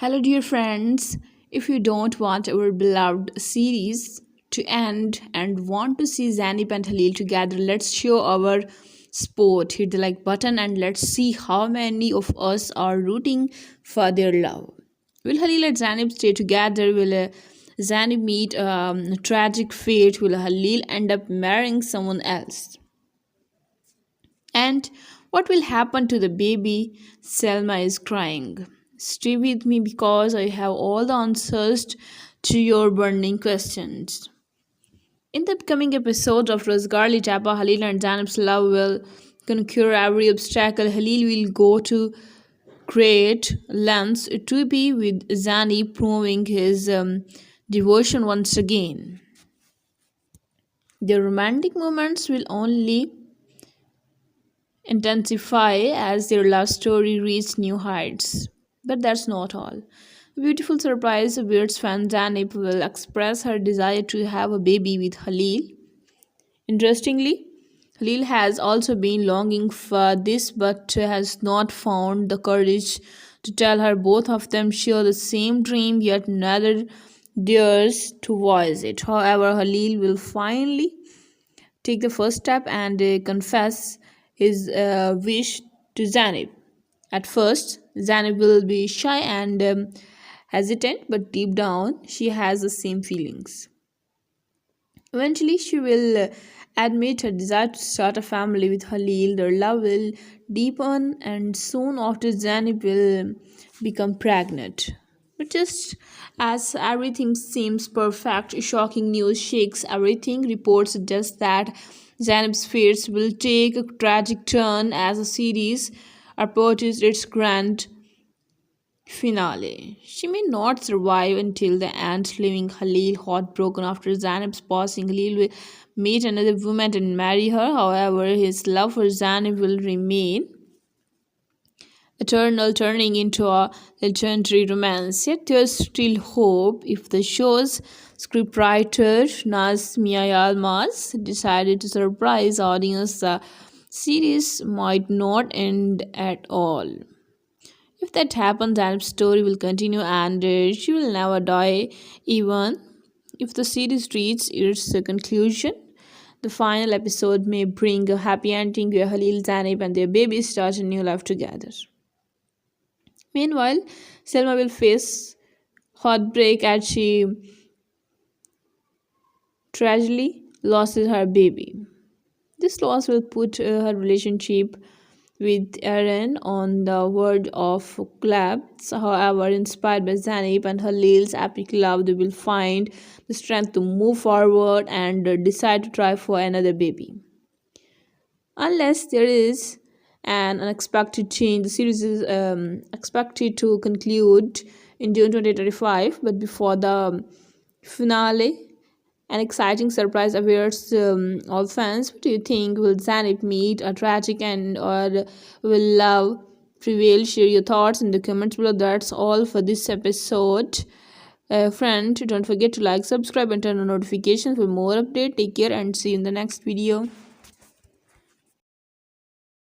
Hello, dear friends. If you don't want our beloved series to end and want to see Zanib and Halil together, let's show our support. Hit the like button and let's see how many of us are rooting for their love. Will Halil and Zanib stay together? Will uh, Zanib meet um, a tragic fate? Will Halil end up marrying someone else? And what will happen to the baby? Selma is crying. Stay with me because I have all the answers to your burning questions. In the upcoming episode of Razgarli Chapa, Halil and Zanib's love will conquer every obstacle. Halil will go to great lengths to be with Zani, proving his um, devotion once again. The romantic moments will only intensify as their love story reaches new heights. But that's not all. A beautiful surprise awaits fan Zanib will express her desire to have a baby with Halil. Interestingly, Halil has also been longing for this but has not found the courage to tell her both of them share the same dream yet neither dares to voice it. However, Halil will finally take the first step and uh, confess his uh, wish to Zanib. At first, Zanib will be shy and um, hesitant, but deep down, she has the same feelings. Eventually, she will uh, admit her desire to start a family with Halil. Their love will deepen, and soon after, Zanib will become pregnant. But just as everything seems perfect, shocking news shakes everything. Reports suggest that Zanib's fears will take a tragic turn as the series approaches its grand finale. She may not survive until the end, leaving Halil heartbroken after Zanib's passing. Halil will meet another woman and marry her. However, his love for Zanib will remain eternal, turning into a legendary romance. Yet there's still hope if the show's scriptwriter Naz Mia Yilmaz decided to surprise audience. Series might not end at all. If that happens, Zanib's story will continue and uh, she will never die, even if the series reaches its conclusion. The final episode may bring a happy ending where Halil, Zanib, and their baby start a new life together. Meanwhile, Selma will face heartbreak as she tragically loses her baby. This loss will put uh, her relationship with Aaron on the verge of collapse. However, inspired by Zanib and her Halil's epic love, they will find the strength to move forward and uh, decide to try for another baby. Unless there is an unexpected change, the series is um, expected to conclude in June 2025. But before the finale, an exciting surprise awaits um, all fans. What do you think? Will Zanib meet a tragic end or will love prevail? Share your thoughts in the comments below. That's all for this episode. Uh, friend, don't forget to like, subscribe and turn on notifications for more update. Take care and see you in the next video.